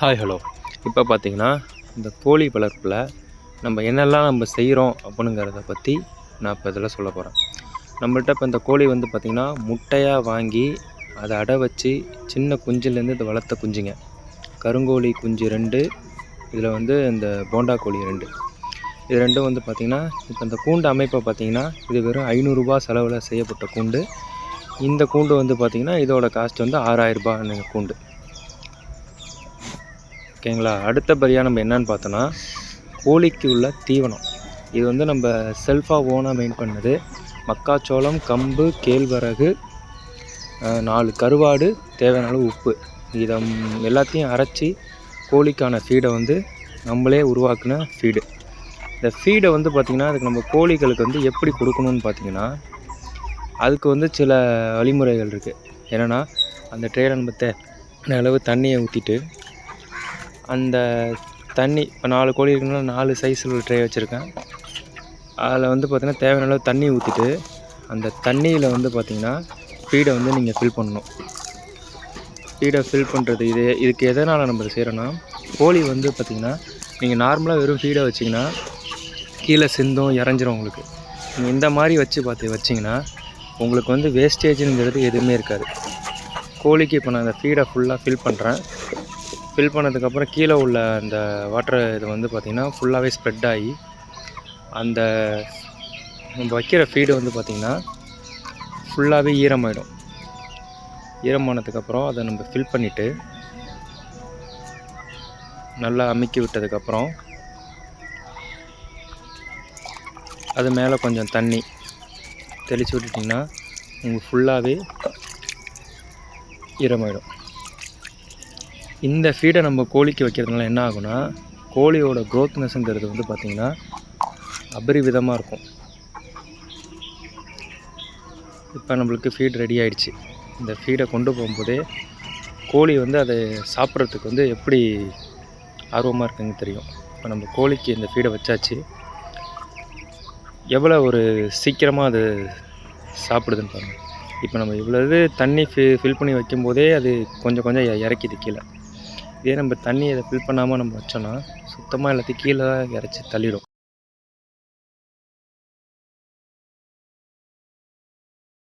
Hi hello இப்போ பார்த்தீங்கன்னா இந்த கோழி வளர்ப்பில் நம்ம என்னெல்லாம் நம்ம செய்கிறோம் அப்படிங்கிறத பற்றி நான் இப்போ இதில் சொல்ல போகிறேன் நம்மள்ட்ட இப்போ இந்த கோழி வந்து பார்த்திங்கன்னா முட்டையாக வாங்கி அதை அடை வச்சு சின்ன குஞ்சுலேருந்து இந்த வளர்த்த குஞ்சுங்க. கருங்கோழி குஞ்சு ரெண்டு இதில் வந்து இந்த போண்டா கோழி ரெண்டு. இது ரெண்டும் வந்து பார்த்திங்கன்னா இப்போ இந்த கூண்டு அமைப்பை பார்த்திங்கன்னா இது வெறும் ஐநூறுரூபா செலவில் செய்யப்பட்ட கூண்டு. இந்த கூண்டு வந்து பார்த்திங்கன்னா இதோட காஸ்ட் வந்து ஆறாயிரரூபா கூண்டு. ஓகேங்களா? அடுத்தபடியாக நம்ம என்னன்னு பார்த்தோன்னா கோழிக்கு உள்ள தீவனம். இது வந்து நம்ம செல்ஃபாக ஓனாக மெயின் பண்ணது மக்காச்சோளம் கம்பு கேழ்வரகு நாலு கருவாடு தேவையான அளவு உப்பு. இதை எல்லாத்தையும் அரைச்சி கோழிக்கான ஃபீடை வந்து நம்மளே உருவாக்குன ஃபீடு இந்த ஃபீடை வந்து பார்த்திங்கன்னா அதுக்கு நம்ம கோழிகளுக்கு வந்து எப்படி கொடுக்கணும்னு பார்த்தீங்கன்னா அதுக்கு வந்து சில வழிமுறைகள் இருக்குது என்னென்னா அந்த ட்ரேல நம்ம தேவையான அளவு தண்ணியை ஊற்றிட்டு அந்த தண்ணி இப்போ நாலு கோழி இருக்குன்னா நாலு சைஸில் ஒரு ட்ரே வச்சுருக்கேன். அதில் வந்து பார்த்திங்கன்னா தேவையான அளவு தண்ணி ஊற்றிட்டு அந்த தண்ணியில் வந்து பார்த்திங்கன்னா ஃபீடை வந்து நீங்கள் ஃபில் பண்ணணும். ஃபீடை ஃபில் பண்ணுறது இது இதுக்கு எதனால் நம்ம செய்கிறோன்னா கோழி வந்து பார்த்திங்கன்னா நீங்கள் நார்மலாக வெறும் ஃபீடை வச்சிங்கன்னா கீழே சிந்தும் இறஞ்சிரும் உங்களுக்கு. நீங்கள் இந்த மாதிரி வச்சு பார்த்து வச்சிங்கன்னா உங்களுக்கு வந்து வேஸ்டேஜுங்கிறது எதுவுமே இருக்காது. கோழிக்கு இப்போ நான் அந்த ஃபீடை ஃபுல்லாக ஃபில் பண்ணுறேன் ஃபில் பண்ணதுக்கப்புறம் கீழே உள்ள அந்த வாட்டர் இது வந்து பார்த்திங்கன்னா ஃபுல்லாகவே ஸ்ப்ரெட் ஆகி அந்த நம்ம வைக்கிற ஃபீடு வந்து பார்த்திங்கன்னா ஃபுல்லாகவே ஈரமாயிடும். ஈரமானதுக்கப்புறம் அதை நம்ம ஃபில் பண்ணிவிட்டு நல்லா அமுக்கி விட்டதுக்கப்புறம் அது மேலே கொஞ்சம் தண்ணி தெளித்து விட்டுட்டிங்கன்னா உங்களுக்கு ஃபுல்லாகவே ஈரமாயிடும். இந்த ஃபீடை நம்ம கோழிக்கு வைக்கிறதுனால என்ன ஆகும்னா கோழியோட க்ரோத்னஸ்ங்கிறது வந்து பார்த்திங்கன்னா அபரிவிதமாக இருக்கும். இப்போ நம்மளுக்கு ஃபீட் ரெடி ஆகிடுச்சு இந்த ஃபீடை கொண்டு போகும்போதே கோழி வந்து அதை சாப்பிட்றதுக்கு வந்து எப்படி ஆர்வமாக இருக்குங்க தெரியும். இப்போ நம்ம கோழிக்கு இந்த ஃபீடை வச்சாச்சு. எவ்வளோ ஒரு சீக்கிரமாக அது சாப்பிடுதுன்னு பாருங்கள் இப்போ நம்ம இவ்வளோ இது தண்ணி ஃபி ஃபில் பண்ணி வைக்கும்போதே அது கொஞ்சம் கொஞ்சம் இறக்கிது கீழே. இதே நம்ம தண்ணி இதை ஃபில் பண்ணாமல் நம்ம வச்சோன்னா சுத்தமாக எல்லாத்தையும் கீழே இறச்சி தள்ளிடும்.